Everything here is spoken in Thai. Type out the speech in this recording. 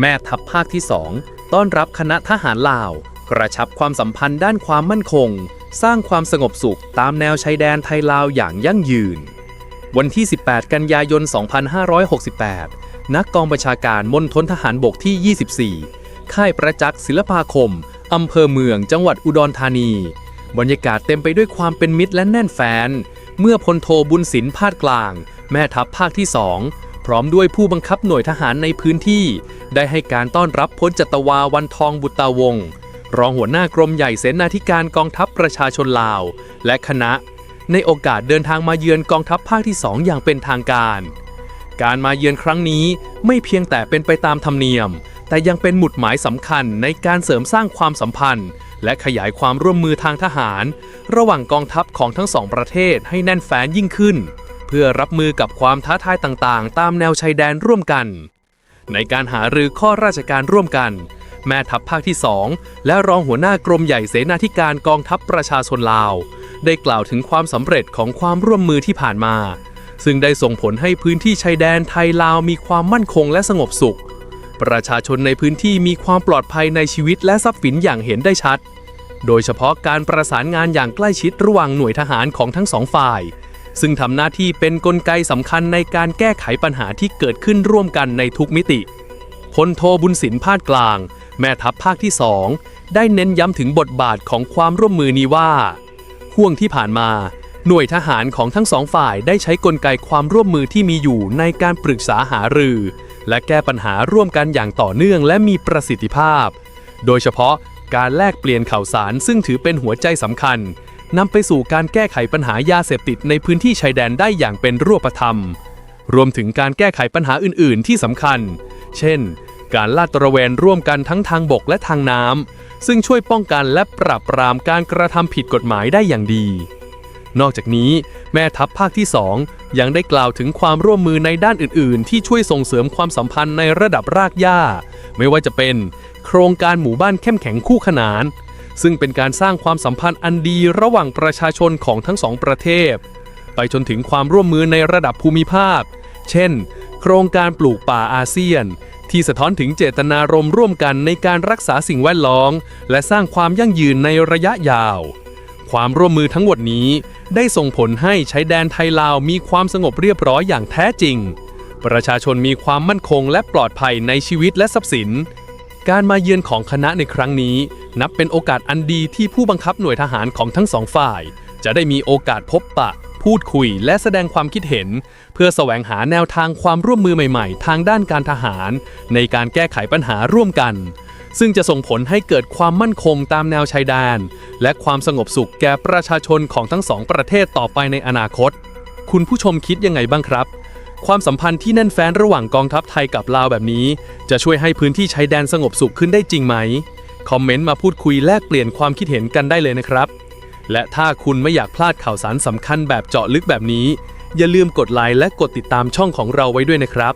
แม่ทัพภาคที่ 2 ต้อนรับคณะทหารลาว กระชับความสัมพันธ์ด้านความมั่นคง สร้างความสงบสุขตามแนวชายแดนไทยลาวอย่างยั่งยืน วันที่ 18 กันยายน 2568 นักกองบัญชาการมณฑลทหารบกที่ 24 ค่ายประจักษ์ศิลปาคมอำเภอเมืองจังหวัดอุดรธานี บรรยากาศเต็มไปด้วยความเป็นมิตรและแน่นแฟน เมื่อพลโทบุญสินพาดกลาง แม่ทัพภาคที่ 2 พร้อมด้วยผู้บังคับหน่วยทหารในพื้นที่ ได้ให้การต้อนรับพลจัตวาวันทองบุตราวงศ์รองหัวหน้ากรมใหญ่เสนาธิการกองทัพประชาชนลาว และคณะ ในโอกาสเดินทางมาเยือนกองทัพภาคที่ 2 อย่างเป็นทางการ การมาเยือนครั้งนี้ไม่เพียงแต่เป็นไปตามธรรมเนียม แต่ยังเป็นหมุดหมายสำคัญในการเสริมสร้างความสัมพันธ์ และขยายความร่วมมือทางทหาร ระหว่างกองทัพของทั้งสองประเทศให้แน่นแฟ้นยิ่งขึ้น เพื่อรับมือกับความท้าทายต่างๆ ตามแนวชายแดนร่วมกัน ในการหารือข้อราชการร่วมกัน แม่ทัพภาคที่ 2 และรองหัวหน้ากรมใหญ่เสนาธิการกองทัพประชาชนลาว ได้กล่าวถึงความสำเร็จของความร่วมมือที่ผ่านมา ซึ่งได้ส่งผลให้พื้นที่ชายแดนไทยลาวมีความมั่นคงและสงบสุข ประชาชนในพื้นที่มีความปลอดภัยในชีวิตและทรัพย์สินอย่างเห็นได้ชัด โดยเฉพาะการประสานงานอย่างใกล้ชิดระหว่างหน่วยทหารของทั้งสองฝ่าย ซึ่งทำหน้าที่เป็นนกลไกสำคัญในการแก้ไขปัญหาที่เกิดขึ้นร่วมกันในทุกมิติพลโทบุญสินพาดกลาง แม่ทัพภาคที่2ได้เน้นย้ำถึงบทบาทของความร่วมมือนี้ว่า ห่วงที่ผ่านมา หน่วยทหารของทั้งสองฝ่ายได้ใช้กลไกความร่วมมือที่มีอยู่ในการปรึกษาหารือ และแก้ปัญหาร่วมกันอย่างต่อเนื่องและมีประสิทธิภาพ โดยเฉพาะการแลกเปลี่ยนข่าวสารซึ่งถือเป็นหัวใจสำคัญ นำไปสู่การแก้ไขปัญหายาเสพติดในพื้นที่ชายแดนได้อย่างเป็นรูปธรรม รวมถึงการแก้ไขปัญหาอื่น ๆ ที่สำคัญ เช่น การลาดตระเวนร่วมกันทั้งทางบกและทางน้ำซึ่งช่วยป้องกันและปราบปรามการกระทำผิดกฎหมายได้อย่างดี นอกจากนี้ แม่ทัพภาคที่ 2 ยังได้กล่าวถึงความร่วมมือในด้านอื่น ๆ ที่ช่วยส่งเสริมความสัมพันธ์ในระดับรากหญ้า ไม่ว่าจะเป็น โครงการหมู่บ้านเข้มแข็งคู่ขนาน ซึ่งเป็นการสร้างความสัมพันธ์อันดีระหว่างประชาชนของทั้งสองประเทศ ไปจนถึงความร่วมมือในระดับภูมิภาค เช่น โครงการปลูกป่าอาเซียน ที่สะท้อนถึงเจตนารมณ์ร่วมกันในการรักษาสิ่งแวดล้อม และสร้างความยั่งยืนในระยะยาว ความร่วมมือทั้งหมดนี้ ได้ส่งผลให้ใช้แดนไทยลาวมีความสงบเรียบร้อยอย่างแท้จริง ประชาชนมีความมั่นคงและปลอดภัยในชีวิตและทรัพย์สิน การมาเยือนของคณะในครั้งนี้ นับเป็นโอกาสอันดีที่ผู้บังคับหน่วยทหารของทั้งสองฝ่าย จะได้มีโอกาสพบปะ พูดคุยและแสดงความคิดเห็น เพื่อแสวงหาแนวทางความร่วมมือใหม่ๆ ทางด้านการทหาร ในการแก้ไขปัญหาร่วมกัน ซึ่งจะส่งผลให้เกิดความมั่นคงตามแนวชายแดน และความสงบสุขแก่ประชาชนของทั้งสองประเทศต่อไปในอนาคต คุณผู้ชมคิดยังไงบ้างครับ ความสัมพันธ์ที่แน่นแฟ้นระหว่างกองทัพไทยกับลาวแบบนี้ จะช่วยให้พื้นที่ชายแดนสงบสุขขึ้นได้จริงไหม คอมเมนต์มาพูดคุยแลกเปลี่ยนความคิดเห็นกันได้เลยนะครับ และถ้าคุณไม่อยากพลาดข่าวสารสำคัญแบบเจาะลึกแบบนี้ อย่าลืมกดไลค์และกดติดตามช่องของเราไว้ด้วยนะครับ